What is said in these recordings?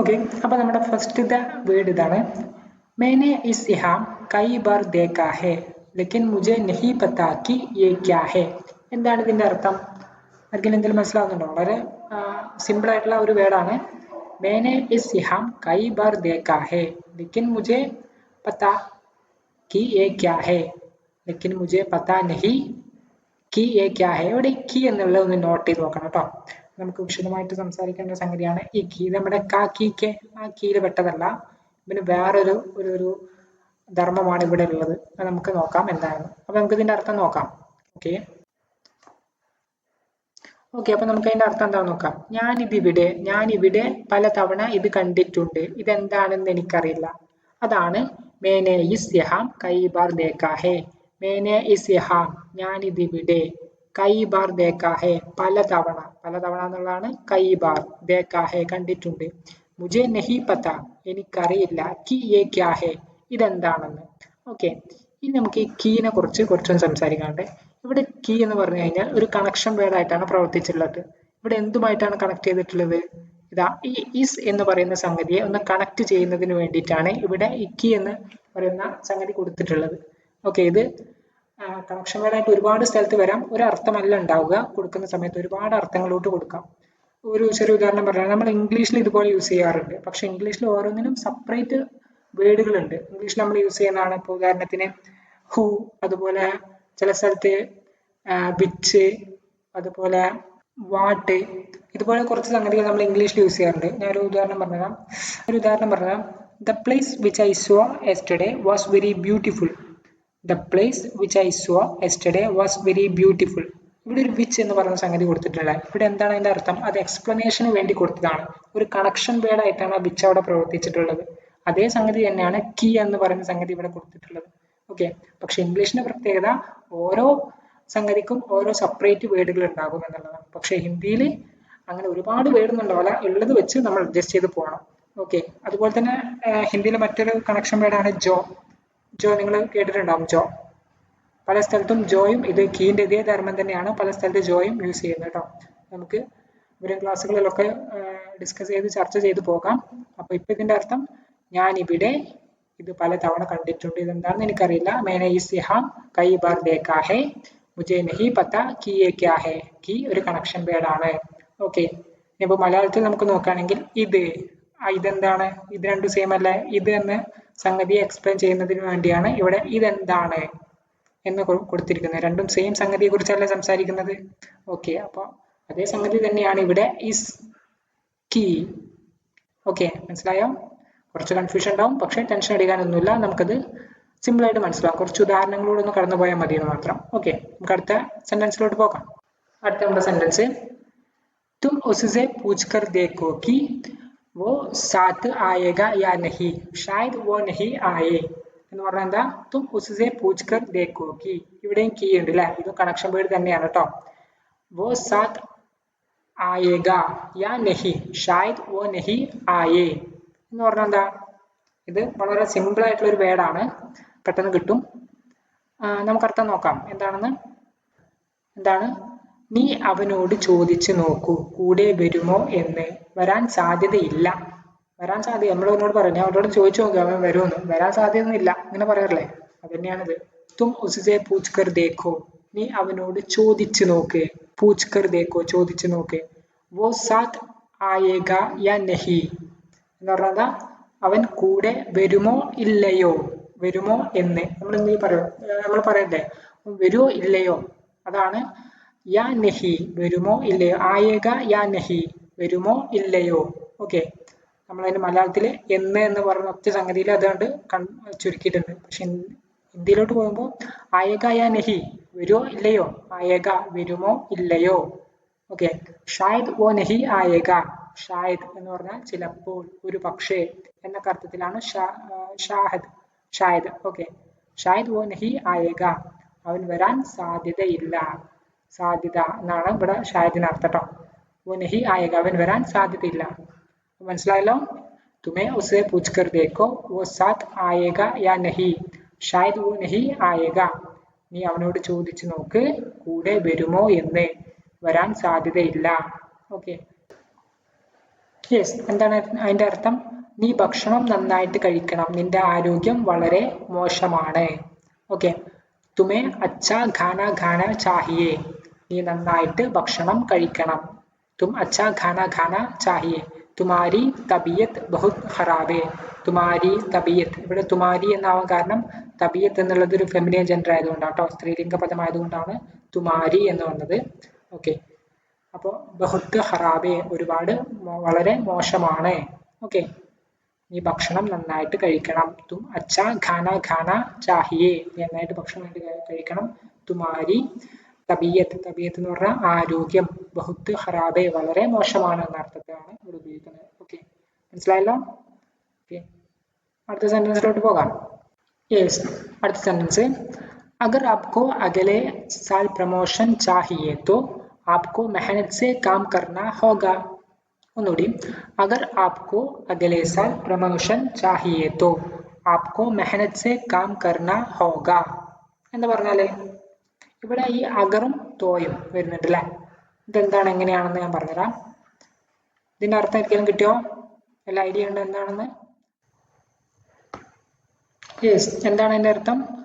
Okay അപ്പോൾ നമ്മുടെ ഫസ്റ്റത്തെ വേർഡ് ഇതാണ്. മേനെ ഇസ് ഇഹാം കൈ ബാർ ദേക്കാ ഹെ ലക്കിൻ മുജെ നഹി പത്താക്കി യേ ക്യാ ഹെ എന്താണ് ഇതിന്റെ അർത്ഥം? ആർക്കും എന്തെങ്കിലും മനസ്സിലാവുന്നുണ്ടോ? വളരെ സിമ്പിൾ ആയിട്ടുള്ള ഒരു വേർഡാണ് മേനെ ഇസ് ഇഹാം കൈ ബാർ ദേക്കാ ഹെ ലക്കിൻ മുജെ പത്താ കി യേ ക്യാ ഹെ ലക്കിൻ മുജെ പത്താ നഹി കി യേ ക്യാ ഹെ ഇവിടെ കി എന്നുള്ളത് ഒന്ന് നോട്ട് ചെയ്ത് നോക്കണം കേട്ടോ. നമുക്ക് വിശദമായിട്ട് സംസാരിക്കേണ്ട സംഗതിയാണ് ഈ കീ. നമ്മുടെ കാ കീക്ക് ആ കീയിൽ പെട്ടതല്ല. പിന്നെ വേറൊരു ഒരു ഒരു ധർമ്മമാണ് ഇവിടെ ഉള്ളത്. അത് നമുക്ക് നോക്കാം എന്താണ്. അപ്പൊ നമുക്ക് ഇതിന്റെ അർത്ഥം നോക്കാം. ഓക്കെ. ഓക്കെ അപ്പൊ നമുക്ക് അതിന്റെ അർത്ഥം എന്താണെന്ന് നോക്കാം. ഞാൻ ഇതിവിടെ ഞാൻ ഇവിടെ പല തവണ ഇത് കണ്ടിട്ടുണ്ട്. ഇതെന്താണെന്ന് എനിക്കറിയില്ല. അതാണ് മേനെ ഇസ് യഹാം കൈ ബാർ ദേക്കാ ഹേ മേനെ ഇസ് യഹാം ഞാൻ ഇതിവിടെ കൈ ബാർ ദേക്കാ ഹേ പലതവണ. പലതവണ എന്നുള്ളതാണ് കൈ ബാർ ദേക്കാ ഹേ കണ്ടിട്ടുണ്ട്. മുജെ നഹി പത്ത എനിക്കറിയില്ല. കി ഏ ക്യാ ഹേ ഇതെന്താണെന്ന്. ഓക്കെ ഇനി നമുക്ക് ഈ കീനെ കുറിച്ച് കുറച്ചൊന്ന് സംസാരിക്കാണ്ട്. ഇവിടെ കീ എന്ന് പറഞ്ഞു കഴിഞ്ഞാൽ ഒരു കണക്ഷൻ വേർഡായിട്ടാണ് പ്രവർത്തിച്ചിട്ടുള്ളത്. ഇവിടെ എന്തുമായിട്ടാണ് കണക്ട് ചെയ്തിട്ടുള്ളത്? ഇതാ ഈ ഇസ് എന്ന് പറയുന്ന സംഗതിയെ ഒന്ന് കണക്ട് ചെയ്യുന്നതിന് വേണ്ടിയിട്ടാണ് ഇവിടെ ഈ കീ എന്ന് പറയുന്ന സംഗതി കൊടുത്തിട്ടുള്ളത്. ഓക്കെ ഇത് കണക്ഷൻ വേർഡായിട്ട് ഒരുപാട് സ്ഥലത്ത് വരാം. ഒരു അർത്ഥമല്ല ഉണ്ടാവുക. കൊടുക്കുന്ന സമയത്ത് ഒരുപാട് അർത്ഥങ്ങളോട്ട് കൊടുക്കാം. ഒരു ചെറിയ ഉദാഹരണം പറഞ്ഞാൽ നമ്മൾ ഇംഗ്ലീഷിൽ ഇതുപോലെ യൂസ് ചെയ്യാറുണ്ട്. പക്ഷെ ഇംഗ്ലീഷിൽ ഓരോന്നിനും സെപ്പറേറ്റ് വേർഡുകളുണ്ട് ഇംഗ്ലീഷിൽ നമ്മൾ യൂസ് ചെയ്യുന്നതാണ് ഇപ്പോൾ ഉദാഹരണത്തിന് ഹു അതുപോലെ ചില സ്ഥലത്ത് വിച്ച് അതുപോലെ വാട്ട് ഇതുപോലെ കുറച്ച് സംഗതികൾ നമ്മൾ ഇംഗ്ലീഷിൽ യൂസ് ചെയ്യാറുണ്ട്. ഞാൻ ഒരു ഉദാഹരണം പറഞ്ഞുതരാം. ഒരു ഉദാഹരണം പറഞ്ഞുതരാം the place which I saw yesterday was very beautiful the place which I saw yesterday was very beautiful ഇവിടെ ഒരു വിച്ച് എന്ന് പറയുന്ന സംഗതി കൊടുത്തിട്ടില്ല ഇവിടെ എന്താണ് അതിന്റെ അർത്ഥം? അത് എക്സ്പ്ലനേഷന് വേണ്ടി കൊടുത്തതാണ്. ഒരു കണക്ഷൻ വേർഡ് ആയിട്ടാണ് ആ വിച്ച് അവിടെ പ്രവർത്തിച്ചിട്ടുള്ളത്. അതേ സംഗതി തന്നെയാണ് കീ എന്ന് പറയുന്ന സംഗതി ഇവിടെ കൊടുത്തിട്ടുള്ളത്. ഓക്കെ പക്ഷെ ഇംഗ്ലീഷിന്റെ പ്രത്യേകത ഓരോ സംഗതിക്കും ഓരോ സെപ്പറേറ്റ് വേർഡുകൾ ഉണ്ടാകും എന്നുള്ളതാണ്. പക്ഷെ ഹിന്ദിയിൽ അങ്ങനെ ഒരുപാട് വേർഡ് ഉണ്ടാവില്ല. ഉള്ളത് വെച്ച് നമ്മൾ അഡ്ജസ്റ്റ് ചെയ്ത് പോകണം. ഓക്കെ അതുപോലെ തന്നെ ഹിന്ദിയിലെ മറ്റൊരു കണക്ഷൻ വേർഡാണ് ജോ. ജോ നിങ്ങൾ കേട്ടിട്ടുണ്ടാവും ജോ. പല സ്ഥലത്തും ജോയും ഇത് കീന്റെ ഇതേ ധർമ്മം തന്നെയാണ് പല സ്ഥലത്ത് ജോയും യൂസ് ചെയ്യുന്നത് കേട്ടോ. നമുക്ക് വരും ക്ലാസ്സുകളിലൊക്കെ ഡിസ്കസ് ചെയ്ത് ചർച്ച ചെയ്ത് പോകാം. അപ്പൊ ഇപ്പൊ ഇതിന്റെ അർത്ഥം ഞാൻ ഇവിടെ ഇത് പല തവണ കണ്ടിട്ടുണ്ട്. ഇതെന്താണെന്ന് എനിക്കറിയില്ല. മേനെ ഈ സിഹാം കൈ ബാർ ദേക്കാ ഹേ മുജെ പത്ത കി എ ക്യാ ഒരു കണക്ഷൻ വേർഡ് ആണ് ഓക്കെ ഇപ്പൊ മലയാളത്തിൽ നമുക്ക് നോക്കുകയാണെങ്കിൽ ഇത്. ഇതെന്താണ്? ഇത് രണ്ടും സെയിം അല്ലേ? ഇത് എന്ന് സംഗതി എക്സ്പ്ലെയിൻ ചെയ്യുന്നതിന് വേണ്ടിയാണ് ഇവിടെ ഇതെന്താണ് എന്ന് കൊടുത്തിരിക്കുന്നത്. രണ്ടും സെയിം സംഗതിയെ കുറിച്ചല്ല സംസാരിക്കുന്നത്? ഓക്കെ അപ്പോൾ അതേ സംഗതി തന്നെയാണ് ഇവിടെ ഇസ് കീ ഓക്കെ മനസ്സിലായോ? കുറച്ച് കൺഫ്യൂഷൻ ഉണ്ടാവും. പക്ഷേ ടെൻഷൻ അടിക്കാനൊന്നുമില്ല. നമുക്കത് സിമ്പിൾ ആയിട്ട് മനസ്സിലാവും. കുറച്ച് ഉദാഹരണങ്ങളോട് ഒന്ന് കടന്നു പോയാൽ മതി എന്ന് മാത്രം. ഓക്കെ നമുക്ക് അടുത്ത സെന്റൻസിലോട്ട് പോകാം. അടുത്ത നമ്മുടെ സെന്റൻസ് തും ഉസ്സെ പൂച്ച് ദേക്കോ കി वो साथ आएगा या नहीं शायद वो नहीं आए എന്ന് പറഞ്ഞാൽ എന്താ തും ഉസ്സെ പൂച്ച് കർ ദേഖോ കി ഇവിടെയും കീ ഉണ്ട് അല്ലെ ഇത് കണക്ഷൻ വേർഡ് തന്നെയാണ് കേട്ടോ वो साथ आएगा या नहीं शायद वो नहीं आए എന്ന് പറഞ്ഞാൽ എന്താ ഇത് വളരെ സിമ്പിൾ ആയിട്ടുള്ള ഒരു വേർഡാണ് പെട്ടെന്ന് കിട്ടും നമുക്ക് അർത്ഥം നോക്കാം എന്താണെന്ന് എന്താണ് നീ അവനോട് ചോദിച്ചു നോക്കൂ കൂടെ വരുമോ എന്ന്. വരാൻ സാധ്യതയില്ല. വരാൻ സാധ്യത നമ്മൾ അവനോട് പറഞ്ഞു അവനോട് ചോദിച്ചു നോക്കുക അവൻ വരുമെന്ന്. വരാൻ സാധ്യതയൊന്നുമില്ല. അങ്ങനെ പറയാറില്ലേ? അത് തന്നെയാണിത് തും ഉസിസേ പൂച്ചക്കർ ദേഖോ. നീ അവനോട് ചോദിച്ചു നോക്ക്. പൂച്ചക്കർ ദേഖോ ചോദിച്ചു നോക്ക്. വോ സാത്ത് ആയേഗ യാ നഹി. എന്ന് പറഞ്ഞാൽ അവൻ കൂടെ വരുമോ ഇല്ലയോ? വരുമോ എന്ന്. നമ്മൾ എന്ത് പറയും നമ്മൾ പറയണ്ടേ? വരുമോ ഇല്ലയോ? അതാണ് യാ നഹി വരുമോ ഇല്ലയോ? ആയേക യാ നഹി വരുമോ ഇല്ലയോ? ഓക്കെ നമ്മളതിന് മലയാളത്തിൽ എന്ന് എന്ന് പറയുന്ന ഒറ്റ സംഗതിയിൽ അതുകൊണ്ട് കൺ ചുരുക്കിയിട്ടുണ്ട്. പക്ഷെ ഹിന്ദിയിലോട്ട് പോകുമ്പോൾ ആയേക യാ നഹി വരുമോ ഇല്ലയോ? ആയേക വരുമോ ഇല്ലയോ? ഓക്കെ ഷായദ് ഓ നഹി ആയേക ഷായദ് എന്ന് പറഞ്ഞാൽ ചിലപ്പോൾ ഒരു പക്ഷേ എന്നൊക്കെ അർത്ഥത്തിലാണ് ഷാഹദ്. ഷായദ്. ഓക്കെ ഷായദ് ഓ നഹി ആയേക അവൻ വരാൻ സാധ്യതയില്ല. സാധ്യത എന്നാണ് ഇവിടെ ഷായദിന് അർത്ഥം കേട്ടോ ഓ നഹി അവൻ വരാൻ സാധ്യതയില്ല. മനസ്സിലായല്ലോ? തുമേ ഉസെ പൂച്ച്കർ ദേക്കോ സാത് ആയേക യാ നഹി? ഷായ് ഓ നഹി ആയക. നീ അവനോട് ചോദിച്ചു നോക്ക് കൂടെ വരുമോ എന്ന്. വരാൻ സാധ്യതയില്ല. ഓക്കെ. യെസ് എന്താണ് അതിന്റെ അർത്ഥം? നീ ഭക്ഷണം നന്നായിട്ട് കഴിക്കണം. നിന്റെ ആരോഗ്യം വളരെ മോശമാണ്. ഓക്കെ. തുമേ അച്ഛ ഖാന ഖാന ചാഹിയേ. നീ നന്നായിട്ട് ഭക്ഷണം കഴിക്കണം. തും അച്ഛാ ഖാന ഖാന ചാഹിയെ. തുമാരി തബിയത്ത് ബഹുത് ഖറാബേ. തുമാരി തബിയത്ത്. ഇവിടെ തുമാരി എന്നാവാൻ കാരണം തബിയത്ത് എന്നുള്ളത് ഒരു ഫെമിനിയൻ ജെൻഡർ ആയതുകൊണ്ടാണ് കേട്ടോ സ്ത്രീലിംഗ പദമായതുകൊണ്ടാണ് തുമാരി എന്ന് വന്നത്. ഓക്കെ അപ്പോൾ ബഹുത്ത് ഹറാബെ ഒരുപാട് വളരെ മോശമാണ്. ഓക്കെ നീ ഭക്ഷണം നന്നായിട്ട് കഴിക്കണം. തും അച്ഛ ഖാന ഖാന ചാഹിയെ. നന്നായിട്ട് ഭക്ഷണം കഴിക്കണം. തുമാരി തബിയത്ത് തബിയത്ത് എന്ന് പറഞ്ഞാൽ ആരോഗ്യം ബഹുത്ത് ഹറാബെ വളരെ മോശമാണ് എന്ന അർത്ഥത്തിലാണ് ഇവിടെ ഉപയോഗിക്കുന്നത് ഓക്കെ മനസ്സിലായല്ലോ ഓക്കെ അടുത്ത സെന്റൻസിലോട്ട് പോകാം യെസ് അടുത്ത സെന്റൻസ് अगर आपको अगले साल प्रमोशन चाहिए तो आपको मेहनत से काम करना होगा ഒന്നുകൂടി अगर आपको अगले साल प्रमोशन चाहिए तो आपको मेहनत से काम करना होगा എന്ന് പറഞ്ഞാല് ഇവിടെ ഈ അഗറും തോയും വരുന്നുണ്ട് അല്ലേ ഇതെന്താണ്? എങ്ങനെയാണെന്ന് ഞാൻ പറഞ്ഞുതരാം. ഇതിന്റെ അർത്ഥം ഒരിക്കലും കിട്ടിയോ? അല്ല ഐഡിയ ഉണ്ട്? എന്താണെന്ന്? യെസ് എന്താണ് അതിന്റെ അർത്ഥം?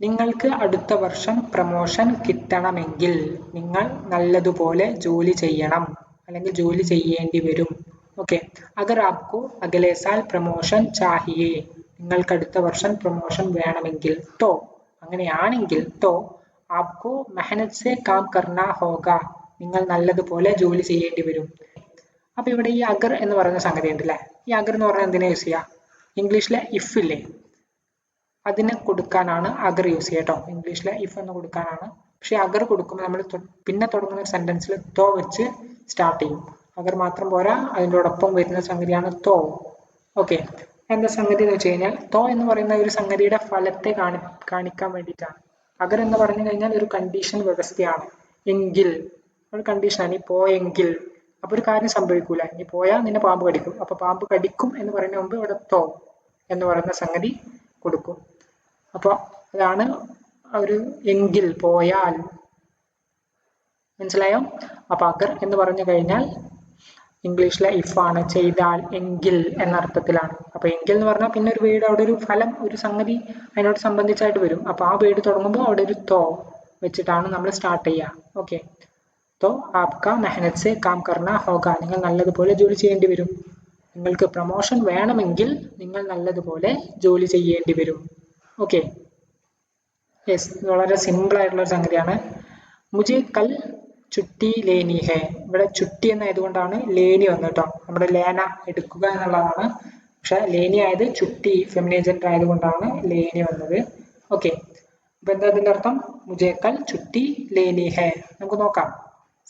നിങ്ങൾക്ക് അടുത്ത വർഷം പ്രമോഷൻ കിട്ടണമെങ്കിൽ നിങ്ങൾ നല്ലതുപോലെ ജോലി ചെയ്യണം. അല്ലെങ്കിൽ ജോലി ചെയ്യേണ്ടി വരും. ഓക്കെ അഗർ ആപ്കോ അഗലെ സാൽ പ്രമോഷൻ ചാഹിയേ. നിങ്ങൾക്ക് അടുത്ത വർഷം പ്രമോഷൻ വേണമെങ്കിൽ തോ അങ്ങനെയാണെങ്കിൽ തോ ആപ്കോ മെഹനത് സെ കാം കർണ ഹോഗ നിങ്ങൾ നല്ലതുപോലെ ജോലി ചെയ്യേണ്ടി വരും. അപ്പൊ ഇവിടെ ഈ അഗർ എന്ന് പറയുന്ന സംഗതി ഉണ്ട് ഈ അഗർ എന്ന് പറഞ്ഞാൽ എന്തിനാ യൂസ് ചെയ്യുക? ഇംഗ്ലീഷിലെ ഇഫ് ഇല്ലേ? അതിന് കൊടുക്കാനാണ് അഗർ യൂസ് ചെയ്യുക കേട്ടോ ഇംഗ്ലീഷിലെ ഇഫ് എന്ന് കൊടുക്കാനാണ്. പക്ഷെ അഗർ കൊടുക്കുമ്പോൾ നമ്മൾ പിന്നെ തുടങ്ങുന്ന സെന്റൻസിൽ തോ വെച്ച് സ്റ്റാർട്ട് ചെയ്യും. അഗർ മാത്രം പോരാ അതിനോടൊപ്പം വരുന്ന സംഗതിയാണ് തോ. ഓക്കെ എന്താ സംഗതി എന്ന് വെച്ച് കഴിഞ്ഞാൽ തോ എന്ന് പറയുന്ന ഒരു സംഗതിയുടെ ഫലത്തെ കാണി കാണിക്കാൻ വേണ്ടിയിട്ടാണ്. അഗർ എന്ന് പറഞ്ഞു കഴിഞ്ഞാൽ ഒരു കണ്ടീഷൻ വ്യവസ്ഥയാണ്. എങ്കിൽ ഒരു കണ്ടീഷനാണ് ഈ പോയെങ്കിൽ അപ്പൊ ഒരു കാര്യം സംഭവിക്കൂല. ഇനി പോയാൽ നിന്നെ പാമ്പ് കടിക്കും. അപ്പൊ പാമ്പ് കടിക്കും എന്ന് പറയുന്ന മുമ്പ് ഇവിടെ തോ എന്ന് പറയുന്ന സംഗതി കൊടുക്കും. അപ്പൊ അതാണ് ഒരു എങ്കിൽ പോയാൽ. മനസ്സിലായോ? അപ്പൊ അഗർ എന്ന് പറഞ്ഞു കഴിഞ്ഞാൽ ഇംഗ്ലീഷിലെ ഇഫ് ആണ് ചെയ്താൽ എങ്കിൽ എന്ന അർത്ഥത്തിലാണ്. അപ്പൊ എങ്കിൽ എന്ന് പറഞ്ഞാൽ പിന്നെ ഒരു വേർഡ് അവിടെ ഒരു ഫലം ഒരു സംഗതി അതിനോട് സംബന്ധിച്ചായിട്ട് വരും. അപ്പൊ ആ വേർഡ് തുടങ്ങുമ്പോൾ അവിടെ ഒരു തോ വെച്ചിട്ടാണ് നമ്മൾ സ്റ്റാർട്ട് ചെയ്യുക. ഓക്കെ തോ ആപ്ക മെഹനത് സെ കാം കർണ ഹോഗ. നിങ്ങൾ നല്ലതുപോലെ ജോലി ചെയ്യേണ്ടി വരും. നിങ്ങൾക്ക് പ്രൊമോഷൻ വേണമെങ്കിൽ നിങ്ങൾ നല്ലതുപോലെ ജോലി ചെയ്യേണ്ടി വരും. ഓക്കെ യെസ് വളരെ സിമ്പിൾ ആയിട്ടുള്ള ഒരു സംഗതിയാണ്. മുജെ കൽ ചുട്ടി ലേനി ഹെ ഇവിടെ ചുട്ടി എന്നായതുകൊണ്ടാണ് ലേനി വന്നത് കേട്ടോ നമ്മുടെ ലേന എടുക്കുക എന്നുള്ളതാണ്. പക്ഷെ ലേനി ആയത് ചുട്ടി ജെൻഡർ ആയതുകൊണ്ടാണ് ലേനി വന്നത്. ഓക്കെ അപ്പൊ എന്താ അതിന്റെ അർത്ഥം? മുജേക്കൽ ചുട്ടി ലേനി ഹെ നമുക്ക് നോക്കാം.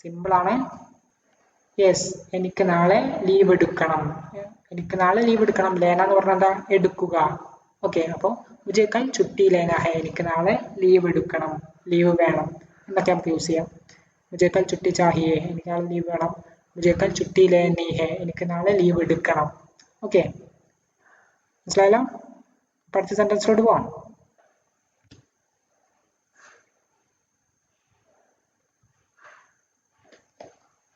സിമ്പിൾ ആണ്. യെസ് എനിക്ക് നാളെ ലീവ് എടുക്കണം. എനിക്ക് നാളെ ലീവ് എടുക്കണം. ലേന എന്ന് പറഞ്ഞാൽ എന്താ? എടുക്കുക. ഓക്കെ അപ്പോൾ മുജേക്കൽ ചുട്ടി ലേന ഹെ എനിക്ക് നാളെ ലീവ് എടുക്കണം. ലീവ് വേണം. എന്നൊക്കെ നമുക്ക് യൂസ് ചെയ്യാം? മുജേക്കൽ ചുട്ടി ചാഹിയേ എനിക്ക് നാളെ ലീവ് വേണം മുജേക്കൽ ചുട്ടി ലേനി ഹെ എനിക്ക് നാളെ ലീവ് എടുക്കണം. ഓക്കെ മനസ്സിലായല്ലോ? അപ്പൊ അടുത്ത സെന്റൻസിലോട്ട് പോവാം.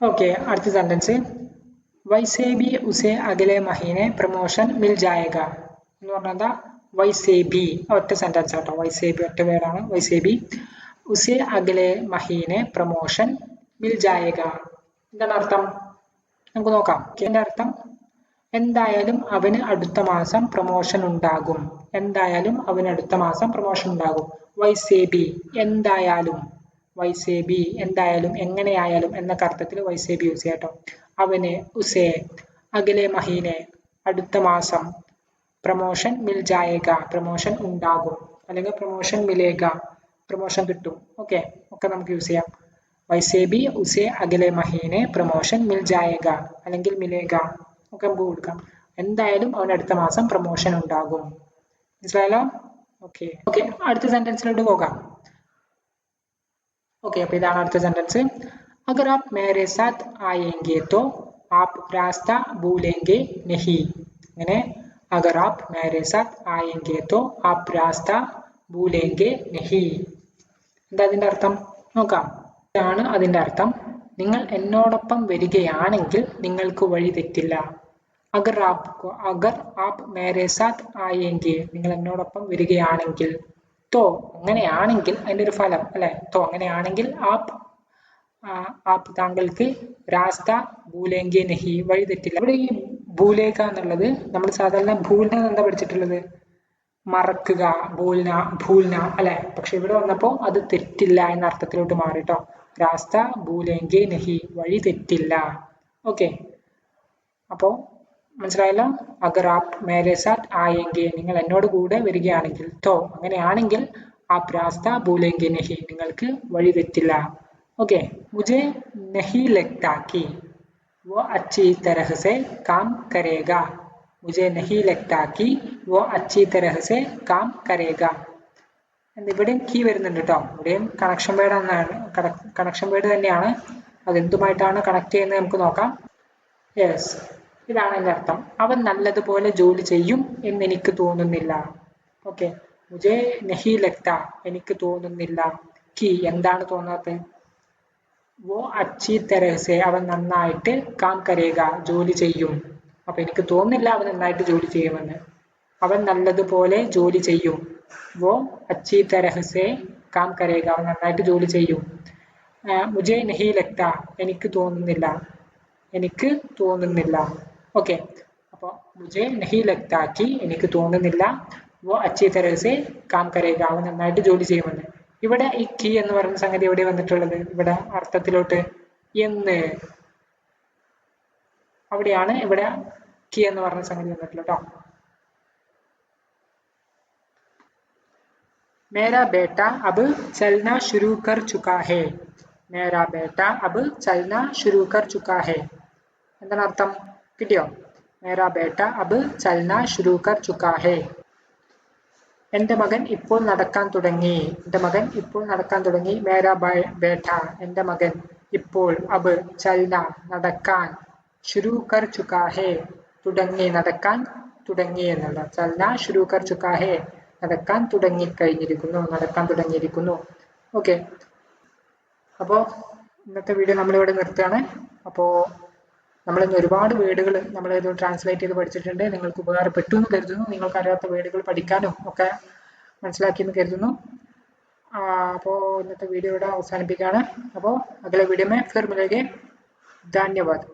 ओके അടുത്ത സെന്റൻസ് വൈസേ ബി ഉസേ അഗലെ മഹീനെ പ്രൊമോഷൻ മിൽ ജായേഗ. എന്ന് പറഞ്ഞാൽ എന്താ? വൈസേ ബി ഒറ്റ സെന്റൻസ് ആട്ടോ. വൈസേ ബി ഒറ്റ പേരാണ് വൈസേ ബി ഉസേ അഗലെ മഹീനെ പ്രമോഷൻ മിൽ ജായക എന്താണ് അർത്ഥം? നമുക്ക് നോക്കാം. എന്റെ അർത്ഥം എന്തായാലും അവന് അടുത്ത മാസം പ്രമോഷൻ ഉണ്ടാകും. എന്തായാലും അവന് അടുത്ത മാസം പ്രമോഷൻ ഉണ്ടാകും. വൈസേബി എന്തായാലും വൈസേബി എന്തായാലും എങ്ങനെയായാലും എന്നൊക്കെ അർത്ഥത്തിൽ വൈസേബി യൂസ് ചെയ്യാട്ടോ. അവന് ഉസേ അഖിലെ മഹീനെ അടുത്ത മാസം പ്രമോഷൻ മിൽ ജായേക പ്രമോഷൻ ഉണ്ടാകും. അല്ലെങ്കിൽ പ്രമോഷൻ മിലേഗ. പ്രൊമോഷൻ കിട്ടും ഓക്കെ ഒക്കെ നമുക്ക് യൂസ് ചെയ്യാം വൈസേബി ഉസേ അകലെ മഹീനെ പ്രൊമോഷൻ മിൽ ജായേഗ അല്ലെങ്കിൽ മിലേഗ ഒക്കെ നമുക്ക് കൊടുക്കാം എന്തായാലും അവന് അടുത്ത മാസം പ്രൊമോഷൻ ഉണ്ടാകും മനസ്സിലായല്ലോ ഓക്കെ ഓക്കെ അടുത്ത സെന്റൻസിലോട്ട് പോകാം ओके अब इधर അടുത്ത സെന്റൻസ് अगर आप मेरे साथ आएंगे तो आप रास्ता भूलेंगे नहीं അങ്ങനെ अगर आप मेरे साथ आएंगे तो आप रास्ता भूलेंगे नहीं എന്താ അതിന്റെ അർത്ഥം? നോക്കാം. ഇതാണ് അതിന്റെ അർത്ഥം. നിങ്ങൾ എന്നോടൊപ്പം വരികയാണെങ്കിൽ നിങ്ങൾക്ക് വഴി തെറ്റില്ല. അഗർ ആപ് അഗർ ആപ് മേരെ ആയെങ്കിൽ നിങ്ങൾ എന്നോടൊപ്പം വരികയാണെങ്കിൽ. തോ അങ്ങനെയാണെങ്കിൽ അതിന്റെ ഒരു ഫലം അല്ലെ? തോ അങ്ങനെയാണെങ്കിൽ ആപ് ആപ് താങ്കൾക്ക് രാസ്ത ഭൂലേങ്കെ നഹി വഴി തെറ്റില്ല. ഇവിടെ ഈ ഭൂലേഖ എന്നുള്ളത് നമ്മൾ സാധാരണ ഭൂലിന പഠിച്ചിട്ടുള്ളത്? മറക്കുക ഭൂൽന ഭൂൽന അല്ലെ പക്ഷെ ഇവിടെ വന്നപ്പോ അത് തെറ്റില്ല എന്ന അർത്ഥത്തിലോട്ട് മാറിട്ടോ രാസ്ത ഭൂലേങ്കെ നഹി വഴി തെറ്റില്ല ഓക്കെ അപ്പോ മനസ്സിലായല്ലോ അഗർ ആപ് മേരെ സാത്ത് ആയെങ്കിൽ നിങ്ങൾ എന്നോട് കൂടെ വരികയാണെങ്കിൽ തോ അങ്ങനെയാണെങ്കിൽ ആപ് രാസ്ത ഭൂലേങ്കെ നഹി നിങ്ങൾക്ക് വഴി തെറ്റില്ല ओके मुझे नहीं लगता कि वो अच्छी तरह से काम करेगा मुझे नहीं लगता कि വോ അച്ഛി തരഹസെ കാം കരേക ഇവിടെയും കീ വരുന്നുണ്ട് കേട്ടോ ഇവിടെയും കണക്ഷൻ വേർഡ് എന്നാണ് കണക്ഷൻ വേർഡ് തന്നെയാണ്. അതെന്തുമായിട്ടാണ് കണക്ട് ചെയ്യുന്നത് നമുക്ക് നോക്കാം. യെസ് ഇതാണ് എന്റെ അർത്ഥം. അവൻ നല്ലതുപോലെ ജോലി ചെയ്യും എന്ന് എനിക്ക് തോന്നുന്നില്ല. ഓക്കെ മുജേ നഹി ലക്ത എനിക്ക് തോന്നുന്നില്ല. കി എന്താണ് തോന്നാത്തത് വോ അച്ചി തെരഹസെ അവൻ നന്നായിട്ട് കാം കരയുക ജോലി ചെയ്യും. അപ്പൊ എനിക്ക് തോന്നുന്നില്ല അവൻ നന്നായിട്ട് ജോലി ചെയ്യുമെന്ന്. അവൻ നല്ലതുപോലെ ജോലി ചെയ്യും. വോ അച്ചി തരഹസെ കാം കരേഗ അവൻ നന്നായിട്ട് ജോലി ചെയ്യും. മുജെ നഹി ലക്ത എനിക്ക് തോന്നുന്നില്ല. എനിക്ക് തോന്നുന്നില്ല. ഓക്കെ. അപ്പോൾ മുജെ നഹി ലക്താക്കി എനിക്ക് തോന്നുന്നില്ല. വോ അച്ചി തരഹസെ കാം കരേഗ അവൻ നന്നായിട്ട് ജോലി ചെയ്യുമെന്ന്. ഇവിടെ ഈ കീ എന്ന് പറയുന്ന സംഗതി എവിടെ വന്നിട്ടുള്ളത്? ഇവിടെ അർത്ഥത്തിലോട്ട് എന്ന്. അവിടെയാണ് ഇവിടെ കീ എന്ന് പറഞ്ഞ സംഗതി വന്നിട്ടുള്ളത് കേട്ടോ मेरा बेटा अब चलना शुरू कर चुका है। मेरा बेटा अब चलना शुरू कर चुका है। എന്താണ് അർത്ഥം കിട്ടിയോ മേരാ ബേട്ട അബ് ചൽന ഷുരൂ കർ ചുക്കാ ഹേ എന്റെ മകൻ ഇപ്പോൾ നടക്കാൻ തുടങ്ങി. എന്റെ മകൻ ഇപ്പോൾ നടക്കാൻ തുടങ്ങി. മേരാ ബേട്ട എന്റെ മകൻ ഇപ്പോൾ അബ് ചൽന നടക്കാൻ ഷുരൂ കർ ചുക്കാ ഹേ. തുടങ്ങി നടക്കാൻ തുടങ്ങി എന്നുള്ള ചൽന ഷുരൂ കർ ചുക്കാ ഹേ. നടക്കാൻ തുടങ്ങിക്കഴിഞ്ഞിരിക്കുന്നു നടക്കാൻ തുടങ്ങിയിരിക്കുന്നു. ഓക്കെ അപ്പോൾ ഇന്നത്തെ വീഡിയോ നമ്മളിവിടെ നിർത്തുകയാണ്. അപ്പോൾ നമ്മൾ ഇന്ന് ഒരുപാട് വേർഡുകൾ നമ്മൾ ഇത് ട്രാൻസ്ലേറ്റ് ചെയ്ത് പഠിച്ചിട്ടുണ്ട്. നിങ്ങൾക്ക് ഉപകാരപ്പെട്ടു എന്ന് കരുതുന്നു. നിങ്ങൾക്ക് അറിയാത്ത വേർഡുകൾ പഠിക്കാനും ഒക്കെ മനസ്സിലാക്കി എന്ന് കരുതുന്നു അപ്പോൾ ഇന്നത്തെ വീഡിയോ ഇവിടെ അവസാനിപ്പിക്കുകയാണ്. അപ്പോൾ അതിലെ വീഡിയോ മേ ഫിർ മിലേഗെ ധന്യവാദ്.